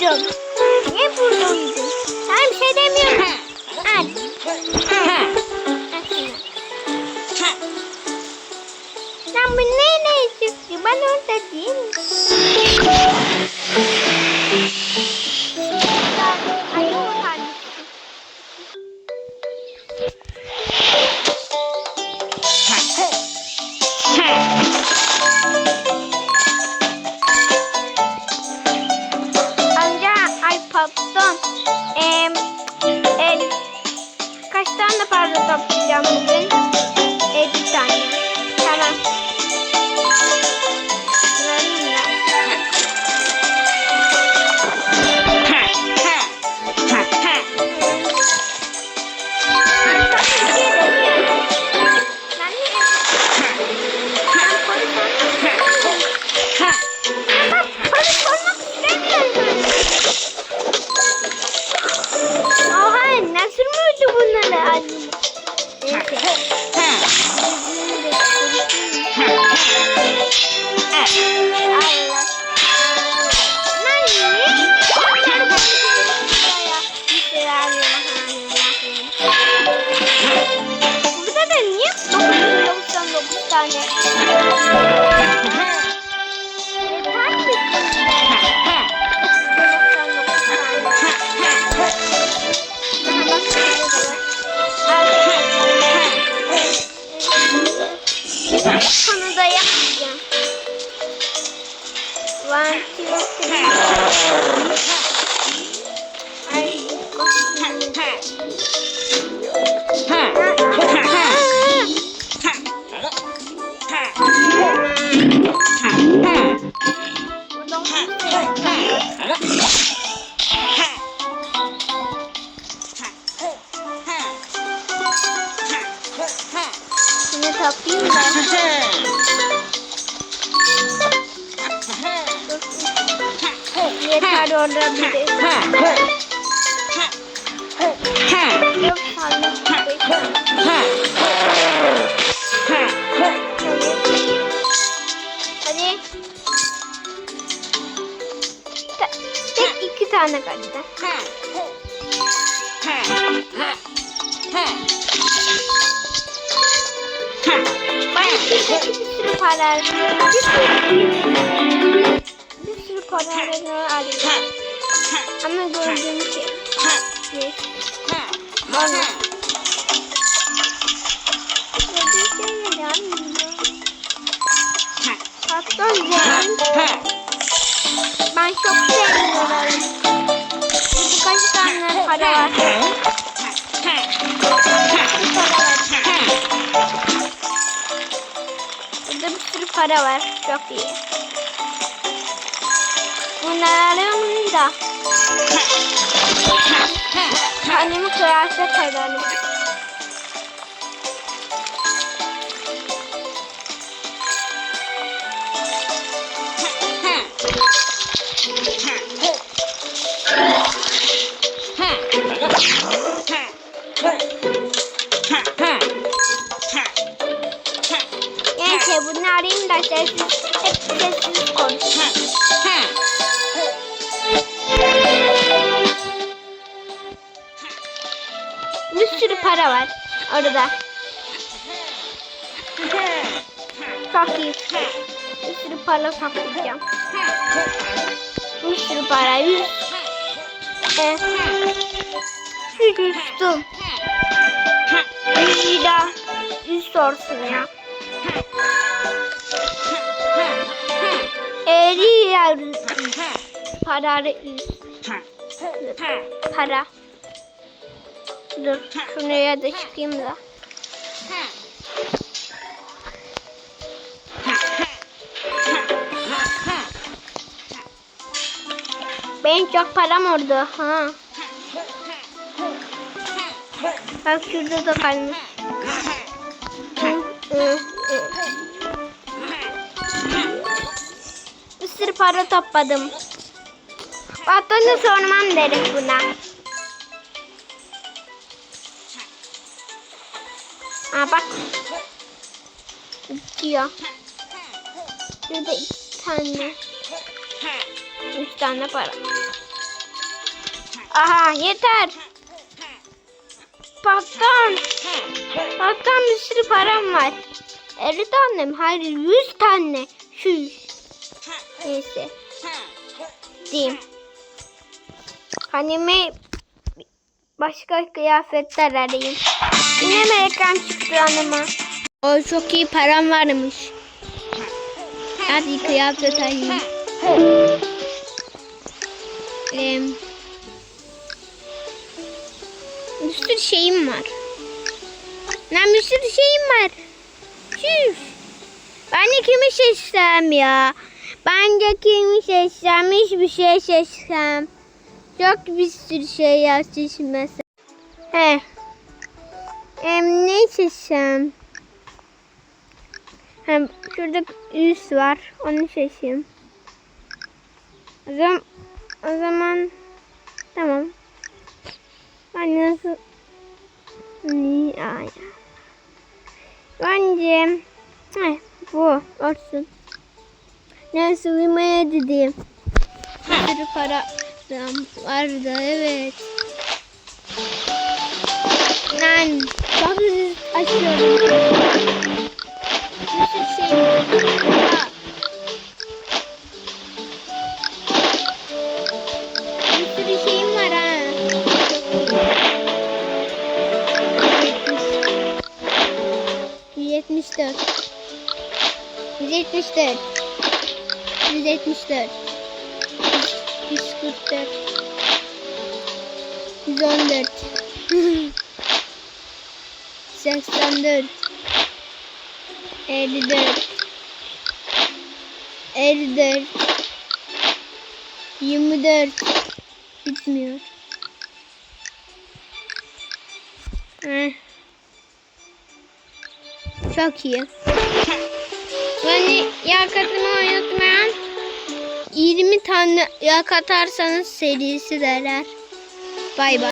uyudun? Niye burada uyudun? Sana bir şey demiyorum. Al. Al. Al şunu. Sen bu neyle çıktı? Ben orada değil mi? Ay, bunları Happy birthday. Yeter orada bir de. Yok fazla. Hadi. Tek iki tane kaldı. Ben bir sürü para bir sürü, bir sürü paralarını arıyorum. Ama gördüğüm şey ne? Bana. Gördüğüm şey ne lan? Hatta zengin. Ben çok sevmiyorum. Bu kaç tane para var? Bir para var. Burada bir sürü para var. Çok iyi. Bunları alıyorum da. Kendimi kıyafet alalım. Neyse bunu arayayım da sessiz, hep sessiz konuş. Bir sürü para var orada. İyi. Bir sürü para saklayacağım. Bir sürü para. Yüz. E, yüz üstüm. Yüz lira. Yüz sorsun ya. Lira. Para. Para. Dur şuraya da çıkayım da. Benim çok param orada. Ha. Bak şurada da kalmış. Bir sürü para topladım. Patronunu sormam derim buna. Aa bak. Diyor. Şurada iki tane. Üç tane para. Aha yeter. Patron. Patron bir sürü param var. 50 tane mi? Hayır 100 tane. Şu. Neyse. Diyeyim. Hanime başka kıyafetler arayayım. Yine mi çıktı anıma? O çok iyi param varmış. Hadi kıyafet alayım. Ee, bir sürü şeyim var. Lan bir sürü şeyim var. Şüş. Ben de kimi seçsem ya? Ben de kimi seçsem? Hiçbir şey seçsem. Çok bir sürü şey ya seçmesem. He. Em, ne seçsem? Hem şurada üst var. Onu seçeyim. O zaman, o zaman tamam. Ben nasıl Ni ay. Bence heh, bu olsun. Neyse uyumaya dedim. Bir para vardı evet. Ben hızlı açıyorum. Sürü şey. Ya. Şeyim var ha. 174 174 174 144 114 84 54 54 24 bitmiyor. Heh. Çok iyi. Yani yağ katını unutmayan 20 tane yağ katarsanız serisi derler. Bay bay.